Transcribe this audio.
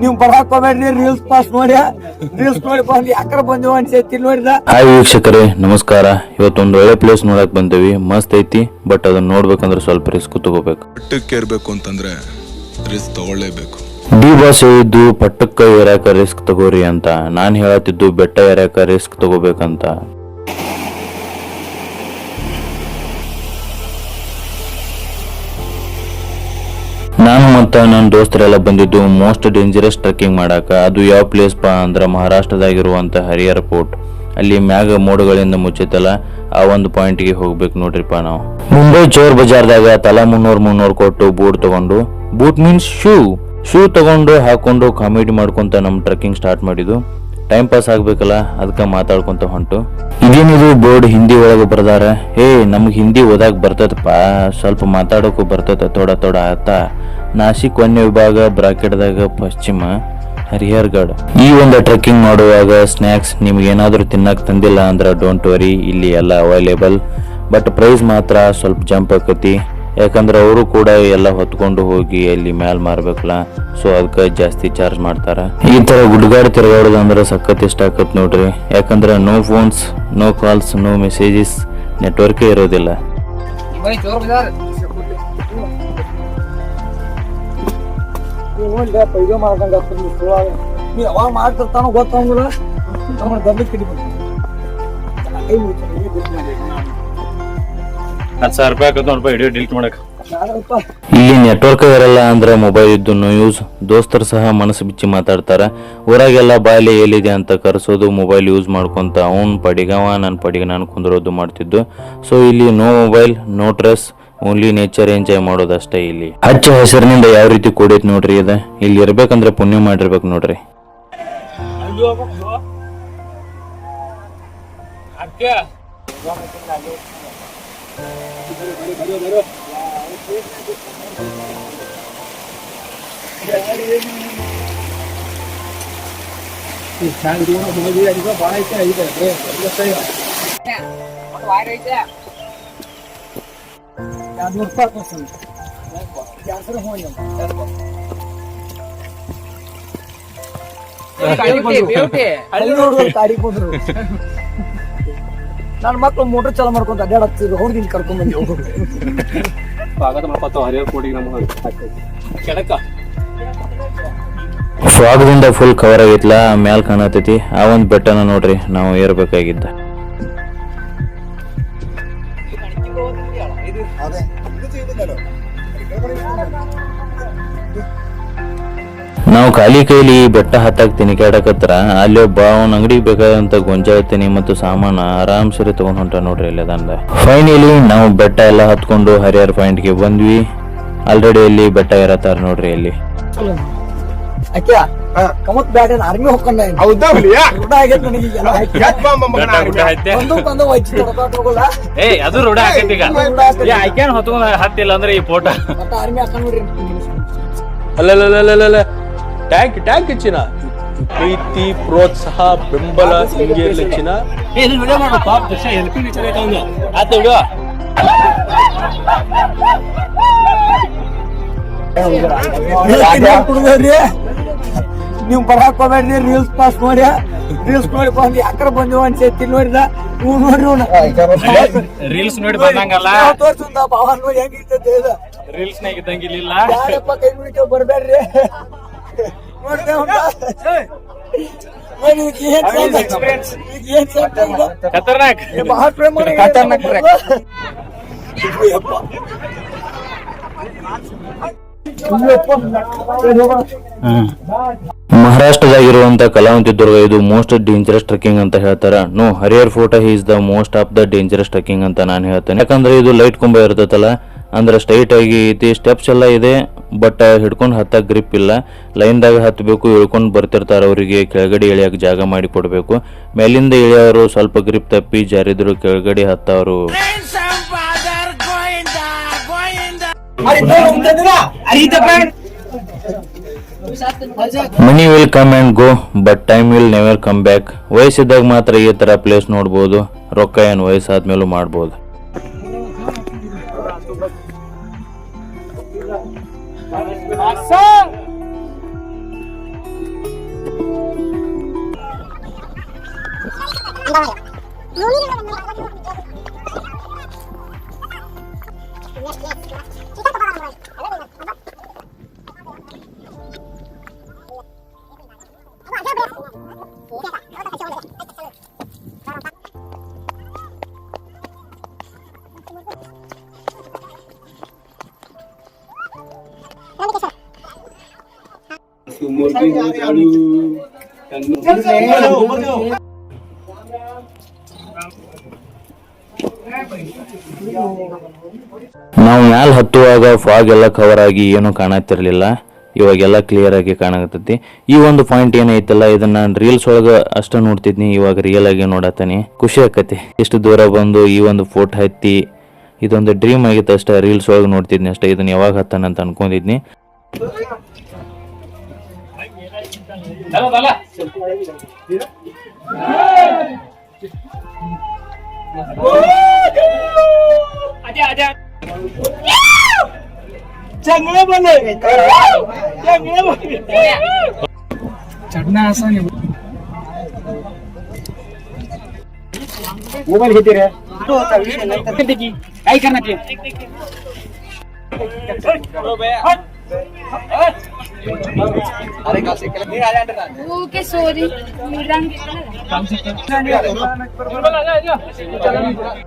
ನೀವು ಬರಾಕ್ ಹೋಗ್ಬೇಡ್ರಿ reels pass ನೋಡಿ ರೀಲ್ಸ್ ನೋಡಿ ಬಂದು ಯಾಕಾರ ಬಂದೇವ ಅನ್ಸೈತಿ ನೋಡಿದ. ಹಾಯ್ ವೀಕ್ಷಕರೇ ನಮಸ್ಕಾರ. ಇವತ್ತೊಂದು ಒಳ್ಳೆ ಪ್ಲೇಸ್ ನೋಡಕ್ ಬಂದೇವಿ. ಮಸ್ತ್ ಐತಿ ಬಟ್ ಅದನ್ನ ನೋಡ್ಬೇಕಂದ್ರೆ ಸ್ವಲ್ಪ ರಿಸ್ಕ್ ತಗೋಬೇಕು. ಪಟ್ಟಕ್ಕೇರ್ಬೇಕು ಅಂತಂದ್ರೆ ರಿಸ್ಕ್ ತಗೊಳ್ಳೇಬೇಕು. ಡಿ ಬಾಸ್ ಹೇಳಿದ್ದು ಪಟ್ಟಕ್ಕ ಏರ್ಯಾಕ ರಿಸ್ಕ್ ತಗೋರಿ ಅಂತ. ನಾನು ಹೇಳತ್ತಿದ್ದು ಬೆಟ್ಟ ಏರ್ಯಾಕ ರಿಸ್ಕ್ ತಗೋಬೇಕಂತ. ಮತ್ತ ನನ್ನ ದೋಸ್ತರೆಲ್ಲ ಬಂದಿದ್ದು ಮೋಸ್ಟ್ ಡೇಂಜರಸ್ ಟ್ರೆಕ್ಕಿಂಗ್ ಮಾಡಾಕ. ಅದು ಯಾವ ಪ್ಲೇಸ್ ಪಾ ಅಂದ್ರೆ ಮಹಾರಾಷ್ಟ್ರದಾಗಿರುವಂತ ಹರಿಹರ ಪೋರ್ಟ್ ಅಲ್ಲಿ ಮ್ಯಾಗ ಮೋಡಗಳಿಂದ ಮುಚ್ಚಿತಲ್ಲ, ಆ ಒಂದು ಪಾಯಿಂಟ್ಗೆ ಹೋಗ್ಬೇಕು ನೋಡ್ರಿಪ್ಪ ನಾವು. ಮುಂಬೈ ಚೋರ್ ಬಜಾರ್ದಾಗ ತಲಾ ಮುನ್ನೂರು ಮುನ್ನೂರು ಕೊಟ್ಟು ಬೂಟ್ ತಗೊಂಡು ಬೂಟ್ ಮೀನ್ಸ್ ಶೂ ಶೂ ತಗೊಂಡು ಹಾಕೊಂಡು ಕಾಮಿಡಿ ಮಾಡ್ಕೊಂತ ನಮ್ಮ ಟ್ರೆಕ್ಕಿಂಗ್ ಸ್ಟಾರ್ಟ್ ಮಾಡಿದ್ದು. ಟೈಮ್ ಪಾಸ್ ಆಗ್ಬೇಕಲ್ಲ ಅದಕ್ಕೆ ಮಾತಾಡ್ಕೊಂತ ಹೊಂಟು. ಇದೇನಿದು ಬೋರ್ಡ್ ಹಿಂದಿ ಒಳಗೆ ಬರ್ದಾರ? ಏ ನಮ್ಗೆ ಹಿಂದಿ ಓದಾಕ್ ಬರ್ತದಪ್ಪ ಸ್ವಲ್ಪ ಮಾತಾಡೋಕು ಬರ್ತದ ತೋಡ ತೋಡ ಆತ. ನಾಸಿಕ್ ವನ್ಯ ವಿಭಾಗ ಬ್ರಾಕೆಟ್ದಾಗ ಪಶ್ಚಿಮ ಹರಿಹರ್ಗಡ್. ಈ ಒಂದು ಟ್ರೆಕ್ಕಿಂಗ್ ಮಾಡುವಾಗ ಸ್ನ್ಯಾಕ್ಸ್ ನಿಮ್ಗೆ ಏನಾದರೂ ತಿನ್ನಕ್ಕೆ ತಂದಿಲ್ಲ ಅಂದ್ರೆ ಡೋಂಟ್ ವರಿ ಇಲ್ಲಿ ಎಲ್ಲ ಅವೈಲೇಬಲ್ ಬಟ್ ಪ್ರೈಸ್ ಮಾತ್ರ ಸ್ವಲ್ಪ ಜಂಪ್ ಆಕತಿ. ಯಾಕಂದ್ರೆ ಅವರು ಕೂಡ ಎಲ್ಲ ಹೊತ್ಕೊಂಡು ಹೋಗಿ ಅಲ್ಲಿ ಮ್ಯಾಲ್ ಮಾರ್ಬೇಕಲ್ಲ ಸೊ ಅದಕ್ಕೆ ಜಾಸ್ತಿ ಚಾರ್ಜ್ ಮಾಡ್ತಾರೆ. ಈ ತರ ಗುಡ್ಗಾಡ್ ತಿರ್ಗಾಡೋದು ಅಂದ್ರೆ ಸಖತ್ ಇಷ್ಟ ಆಕತ್ ನೋಡ್ರಿ. ಯಾಕಂದ್ರೆ no phones no calls no messages ನೆಟ್ವರ್ಕೇ ಇರೋದಿಲ್ಲ. ಪೈಗ ಮಾಡ್ದಂಗ ನೀ ಯಾವಾಗ ಮಾಡ್ತಿರ್ತಾನೋ ಗೊತ್ತಾಗಂಗಿಲ್ಲ ನಮ್ಮ ಗಂಡ ಕಿಡಿಬಿಟ್ಟು ಹತ್ತು ಸಾವಿರ ರೂಪಾಯಿ ಆಕತ್ ನೋಡಪ್ಪ ಹಿಡಿಯೋ ಡಿಲೀಟ್ ಮಾಡಕ್ ಯಾರಪ್ಪ ಇಲ್ಲಿ ನೆಟ್ವರ್ಕ್ ಇರಲ್ಲ ಅಂದ್ರೆ ಮೊಬೈಲ್ ಇದ್ದು ಯೂಸ್ ದೋಸ್ತರು ಸಹ ಮನಸ್ಸು ಬಿಚ್ಚಿ ಮಾತಾಡ್ತಾರೆ. ಊರಾಗೆಲ್ಲ ಬಾಯಲ್ಲಿ ಎಲ್ಲಿದೆ ಅಂತ ಕರೆಸೋದು ಮೊಬೈಲ್ ಯೂಸ್ ಮಾಡ್ಕೊಂತ, ಅವ್ನ್ ಪಡಿಗವ ನನ್ನ ಪಡಿಗೆ ನಾನು ಕುಂದ್ರೋದು ಮಾಡ್ತಿದ್ದು. ಸೊ ಇಲ್ಲಿ no mobile no dress only nature enjoy ಮಾಡೋದಷ್ಟೇ ಇಲ್ಲಿ. ಹಚ್ಚ ಹೆಸರಿನಿಂದ ಯಾವ ರೀತಿ ಕೂಡೈತಿ ನೋಡ್ರಿ ಇದೆ? ಇಲ್ಲಿ ಇರ್ಬೇಕಂದ್ರೆ ಪುಣ್ಯ ಮಾಡಿರ್ಬೇಕು ನೋಡ್ರಿ. ವಾರ ಐತೆ ಎರಡು ಸಲ ಹೋಗಿ ಗಾಡಿ ಹೋಗಿ ನನ್ನ ಮಕ್ಕಳು ಮೋಟರ್ ಚಾಲು ಮಾಡ್ಕೊಂತ ಅಡ್ಡಾಡತ್ತಿದ್ರು ಹೋಗಿ ಕರ್ಕೊಂಡ್ ಬಂದಿ ನಮ್ಗೆ ಕೆಳಕ. ಫಾಗ್ದಿಂದ ಫುಲ್ ಕವರ್ ಆಗೈತ್ಲ ಮ್ಯಾಲ್ ಕಾಣತೈತಿ. ಆ ಒಂದ್ ಬೆಟ್ಟನ ನೋಡ್ರಿ ನಾವು ಏರ್ಬೇಕಾಗಿದ್ದ. ನಾವು ಖಾಲಿ ಕೈಲಿ ಬೆಟ್ಟ ಹತ್ತಾಕ್ ತಿನ್ಕಾಡಕತ್ರ ಅಲ್ಲಿ ಒಬ್ಬ ಅವನ ಅಂಗಡಿಗೆ ಬೇಕಾದಂತ ಗೊಂಜಾಳ ತೆನಿ ಮತ್ತು ಸಾಮಾನ ಆರಾಮ್ ಸರಿ ತಗೊಂಡ್ ಹೊಂಟ ನೋಡ್ರಿ ಅಲ್ಲಿ ಅದಂದ ಫೈನಲಿ ನಾವು ಬೆಟ್ಟ ಎಲ್ಲ ಹತ್ಕೊಂಡು ಪಾಯಿಂಟ್ಗೆ ಬಂದ್ವಿ. ಆಲ್ರೆಡಿ ಇಲ್ಲಿ ಬೆಟ್ಟ ಇರತ್ತಾರ ನೋಡ್ರಿ ಇಲ್ಲಿ ಕಮತ್ ಆರ್ಮಿ ಹೋಗ್ಕೊಂಡ ರೂಢ ಆಗೈತೆ ಈಗ. ಹೊತ್ಕೊಂಡ್ ಹತ್ತಿಲ್ಲ ಅಂದ್ರೆ ಈ ಫೋಟೋ. ಆರ್ಮಿ ಅಲ್ಲಲ್ಲಲ್ಲಲ್ಲ ಟ್ಯಾಂಕ್ ಟ್ಯಾಂಕ್ ಹೆಚ್ಚಿನ. ಪ್ರೀತಿ ಪ್ರೋತ್ಸಾಹ ಬೆಂಬಲ ಹಿಂಗೆ ಹೆಚ್ಚಿನ. ಆತ ವಿಡಿಯೋ ನೀವು ಬರಾಕ್ ಹೋಗ್ಬೇಡ್ರಿ ರೀಲ್ಸ್ ಪಾಸ್ ನೋಡಿ ರೀಲ್ಸ್ ನೋಡಿ ಬಂದು ಯಾಕಾರ ಬಂದೇವ ಅನ್ಸೈತಿ ನೋಡಿದ ನೀವು ನೋಡ್ರಿ ಅವ್ನ. ರೀಲ್ಸ್ ನೋಡಿ ಬಂದಂಗಲ್ಲ. ತೋರ್ಸುಂದ ಭಾವ ನೋಡಿ ಹೆಂಗಿರ್ತೈತೆ ಇದು? ರೀಲ್ಸ್ ನಾಗ ಇದ್ದಂಗಿಲ್ಲ ಯಾರಪ್ಪ ಕೈ ಮುಗಿತೇವ್ ಬರ್ಬೇಡ್ರಿ. ಖತರ್ನಾಕ್. ಮಹಾರಾಷ್ಟ್ರದಾಗಿರುವಂತ ಕಲಾವಂತಿ ದುರ್ಗ ಇದು ಮೋಸ್ಟ್ ಡೇಂಜರಸ್ ಟ್ರೆಕಿಂಗ್ ಅಂತ ಹೇಳ್ತಾರ. No ಹರಿಯರ್ photo is the most of the dangerous trekking ಅಂತ ನಾನು ಹೇಳ್ತೇನೆ. ಯಾಕಂದ್ರೆ ಇದು ಲೈಟ್ ಕುಂಬ ಇರ್ತೈತಲ್ಲ ಅಂದ್ರೆ ಸ್ಟ್ರೈಟ್ ಆಗಿ ಐತಿ ಸ್ಟೆಪ್ಸ್ ಎಲ್ಲ ಇದೆ ಬಟ್ ಹಿಡ್ಕೊಂಡು ಹತ್ತಕ್ಕೆ ಗ್ರಿಪ್ ಇಲ್ಲ. ಲೈನ್ದಾಗ ಹತ್ತಬೇಕು ಇಳ್ಕೊಂಡು ಬರ್ತಿರ್ತಾರೆ ಅವರಿಗೆ, ಕೆಳಗಡೆ ಇಳಿಯಕ್ಕೆ ಜಾಗ ಮಾಡಿ ಕೊಡಬೇಕು. ಮೇಲಿಂದ ಇಳಿಯೋರು ಸ್ವಲ್ಪ ಗ್ರಿಪ್ ತಪ್ಪಿ ಜಾರಿದ್ರು, ಕೆಳಗಡೆ ಹತ್ತವರು. Money will come and go but time will never come back ವಯಸ್ಸಿದ್ದಾಗ ಮಾತ್ರ ಈ ತರ ಪ್ಲೇಸ್ ನೋಡ್ಬೋದು. ರೊಕ್ಕ ಏನು ವಯಸ್ಸಾದ್ಮೇಲೂ ಮಾಡ್ಬೋದು. 放松。ನಾವು ಮ್ಯಾಲ ಹತ್ತುವಾಗ ಫಾಗ್ ಎಲ್ಲ ಕವರ್ ಆಗಿ ಏನೂ ಕಾಣತಿರ್ಲಿಲ್ಲ ಇವಾಗೆಲ್ಲ ಕ್ಲಿಯರ್ ಆಗಿ ಕಾಣಕತ್ತೈತಿ. ಈ ಒಂದು ಪಾಯಿಂಟ್ ಏನೈತಲ್ಲ ಇದನ್ನ ರೀಲ್ಸ್ ಒಳಗ ಅಷ್ಟ ನೋಡ್ತಿದ್ನಿ ಇವಾಗ ರಿಯಲ್ ಆಗಿ ನೋಡತ್ತಾನೆ. ಖುಷಿ ಆಕತಿ. ಎಷ್ಟು ದೂರ ಬಂದು ಈ ಒಂದು ಫೋಟೋ ಹತ್ತಿ ಇದೊಂದು ಡ್ರೀಮ್ ಆಗಿತ್ತು ಅಷ್ಟೇ ರೀಲ್ಸ್ ಒಳಗೆ ನೋಡ್ತಿದ್ನಿ ಅಷ್ಟೇ. ಇದನ್ನ ಯಾವಾಗ dalam dalam ada ada. Jangan lupa jangan lupa jangan lupa jangan lupa mobil hitir ya. Karena dia okay sorry